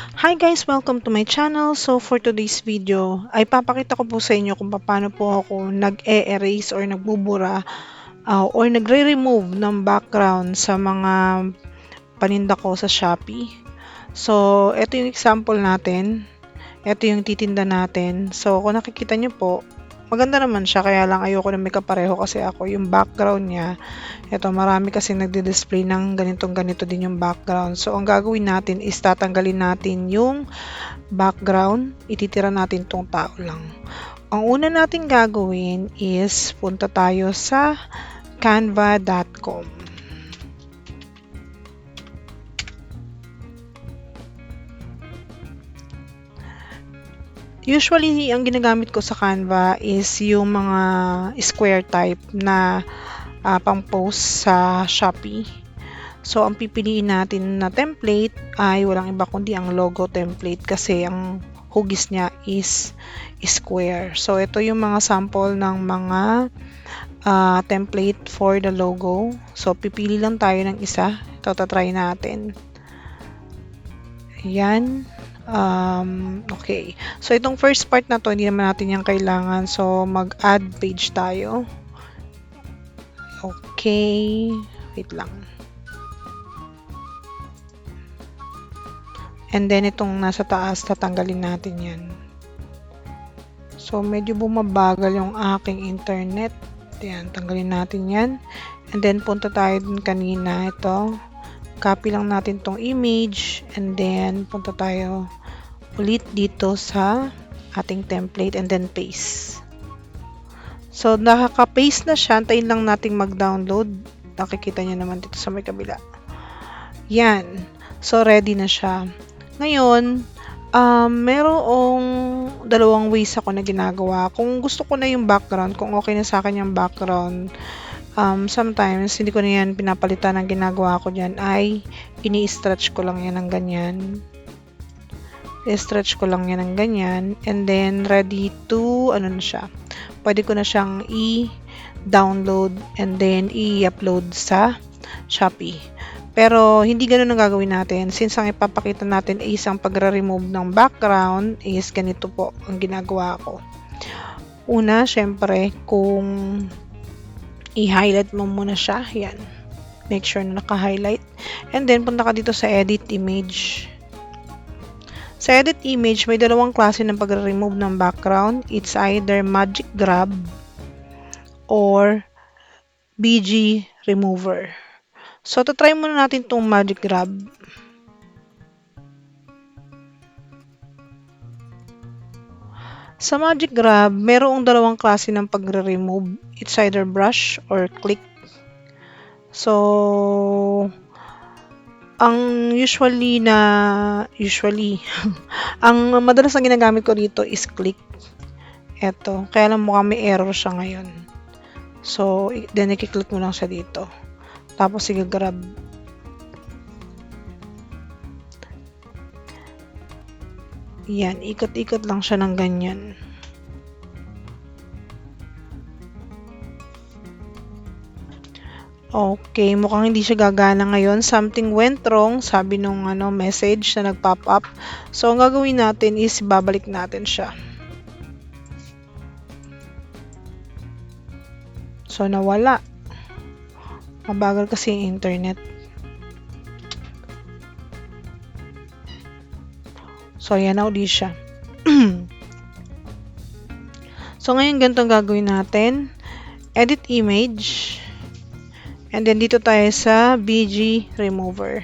Hi guys! Welcome to my channel. So for today's video, ay papakita ko po sa inyo kung paano po ako nag-e-erase or nagbubura uh, or nagre-remove ng background sa mga paninda ko sa Shopee. So, ito yung example natin. Ito yung titinda natin. So, kung nakikita nyo po, maganda naman siya kaya lang ayoko na may kapareho kasi ako. Yung background niya ito marami kasi nagdi-display ng ganitong ganito din yung background. So ang gagawin natin is tatanggalin natin yung background ititira natin tong tao lang. Ang una natin gagawin is punta tayo sa canva.com Usually, ang ginagamit ko sa Canva is yung mga square type na uh, pang-post sa Shopee. So, ang pipiliin natin na template ay walang iba kundi ang logo template kasi ang hugis niya is square. So, ito yung mga sample ng mga uh, template for the logo. So, pipili lang tayo ng isa. Ito, tatry natin. Ayan. Um, okay. So, itong first part na to, hindi naman natin yung kailangan. So, mag-add page tayo. Okay. Wait lang. And then, itong nasa taas, tatanggalin natin yan. So, medyo bumabagal yung aking internet. Yan, tanggalin natin yan. And then, punta tayo dun kanina. Ito. Copy lang natin tong image. And then, punta tayo ulit dito sa ating template and then paste. So, nakaka-paste na siya. Antayin lang nating mag-download. Nakikita niyo naman dito sa may kabila. Yan. So, ready na siya. Ngayon, um, merong dalawang ways ako na ginagawa. Kung gusto ko na yung background, kung okay na sa akin yung background, um, sometimes, hindi ko na yan pinapalitan. Ang ginagawa ko dyan ay ini-stretch ko lang yan ng ganyan i-stretch ko lang yan ng ganyan and then ready to ano na siya pwede ko na siyang i-download and then i-upload sa Shopee. Pero hindi ganun ang gagawin natin. Since ang ipapakita natin ay isang pagre-remove ng background is ganito po ang ginagawa ko. Una syempre kung i-highlight mo muna siya yan. Make sure na naka-highlight. And then punta ka dito sa edit image sa edit image, may dalawang klase ng pagre-remove ng background. It's either magic grab or BG remover. So, try muna natin itong magic grab. Sa magic grab, merong dalawang klase ng pagre-remove. It's either brush or click. So, ang usually na usually ang madalas na ginagamit ko dito is click. Eto kaya lang mukhang may error siya ngayon. So then i-click mo lang siya dito. Tapos i-grab yan ikot-ikot lang siya ng ganyan Okay, mukhang hindi siya gagana ngayon. Something went wrong, sabi nung ano, message na nag-pop up. So, ang gagawin natin is babalik natin siya. So, nawala. Mabagal kasi yung internet. So, ayan na ulit siya. so, ngayon ganito gagawin natin. Edit image. And then dito tayo sa BG remover.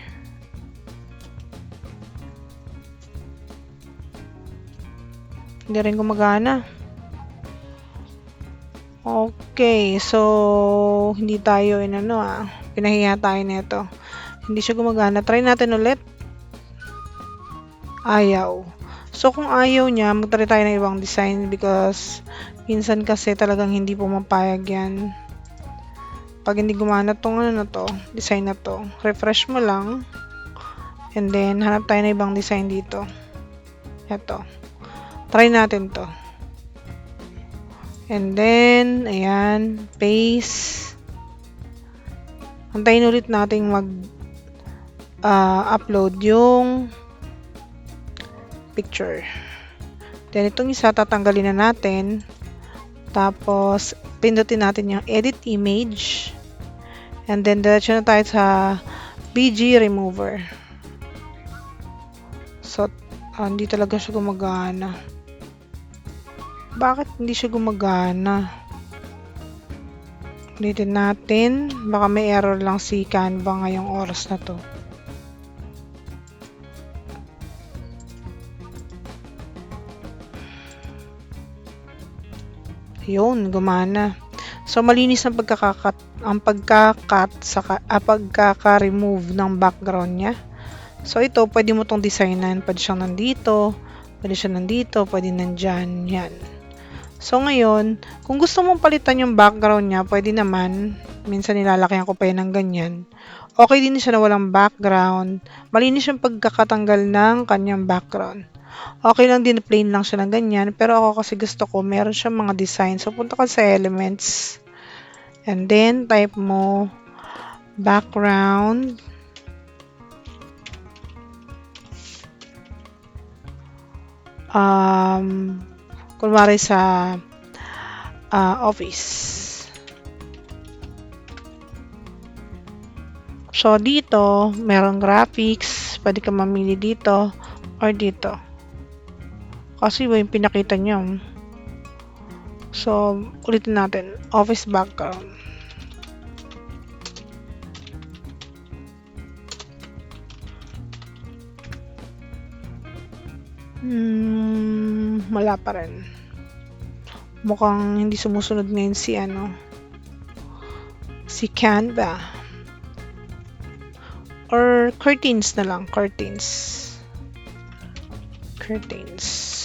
Hindi rin gumagana. Okay, so hindi tayo in ano ah. Pinahiya tayo nito. Hindi siya gumagana. Try natin ulit. Ayaw. So kung ayaw niya, magtry tayo ng ibang design because minsan kasi talagang hindi pumapayag yan pag hindi gumana tong ano na to, design na to, refresh mo lang. And then, hanap tayo na ibang design dito. Ito. Try natin to. And then, ayan, paste. Antayin ulit nating mag uh, upload yung picture. Then, itong isa, tatanggalin na natin. Tapos, pindutin natin yung edit image. And then, diretso na tayo sa BG remover. So, ah, hindi talaga siya gumagana. Bakit hindi siya gumagana? Ulitin natin. Baka may error lang si Canva ngayong oras na to. Yun, gumana. So, malinis ang pagkakakat, ang pagkakat sa ah, pagkaka-remove ng background niya. So, ito, pwede mo tong designan. Pwede siyang nandito, pwede siya nandito, pwede nandyan. Yan. So, ngayon, kung gusto mong palitan yung background niya, pwede naman. Minsan nilalakihan ko pa yan ng ganyan. Okay din siya na walang background. Malinis yung pagkakatanggal ng kanyang background. Okay lang din, plain lang siya ng ganyan. Pero ako kasi gusto ko, meron siya mga design. So, punta ka sa elements. And then, type mo background. Um, kunwari sa ah, office. So, dito, meron graphics. Pwede ka mamili dito or dito. Kasi iba yung pinakita niyo. So, ulitin natin. Office background. Hmm, wala pa rin. Mukhang hindi sumusunod ngayon si ano, si Canva. Or curtains na lang, curtains. Curtains.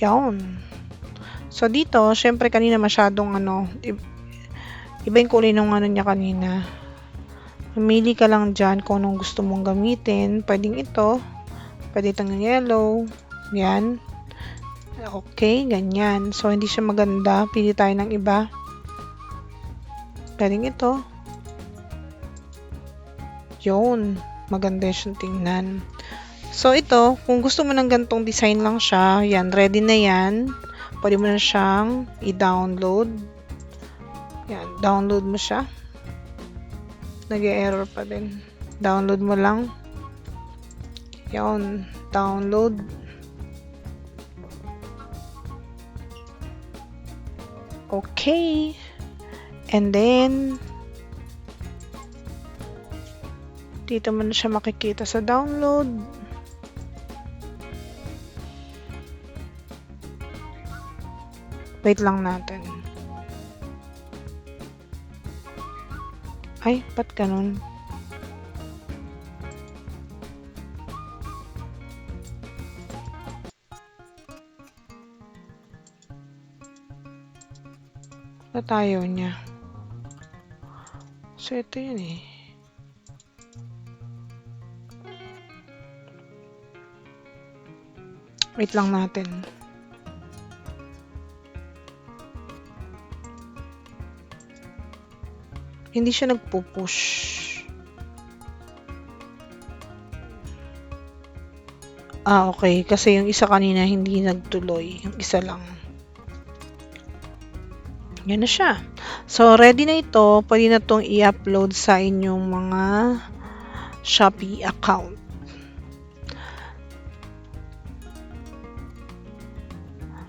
Yan. So, dito, syempre kanina masyadong ano, iba yung kulay ng ano niya kanina. Mamili ka lang dyan kung anong gusto mong gamitin. Pwedeng ito. Pwede itong yellow. Yan. Okay, ganyan. So, hindi siya maganda. Pili tayo ng iba. Pwedeng ito. Yun. Maganda siyang tingnan. So, ito, kung gusto mo ng gantong design lang siya, yan, ready na yan. Pwede mo na siyang i-download. Yan, download mo siya. Nag-error pa din. Download mo lang. Yan, download. Okay. And then, dito mo na siya makikita sa download. Wait lang natin. Ay, ba't ganun? Ba't ayaw niya? So, ito yun eh. Wait lang natin. Hindi siya nagpo-push. Ah, okay. Kasi yung isa kanina hindi nagtuloy. Yung isa lang. Yan na siya. So, ready na ito. Pwede na itong i-upload sa inyong mga Shopee account.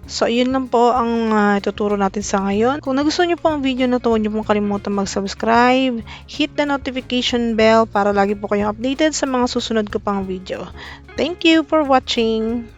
So, yun lang po ang ah, ituturo natin sa ngayon. Kung nagustuhan nyo po ang video na to, huwag nyo pong kalimutan mag-subscribe, hit the notification bell para lagi po kayong updated sa mga susunod ko pang video. Thank you for watching!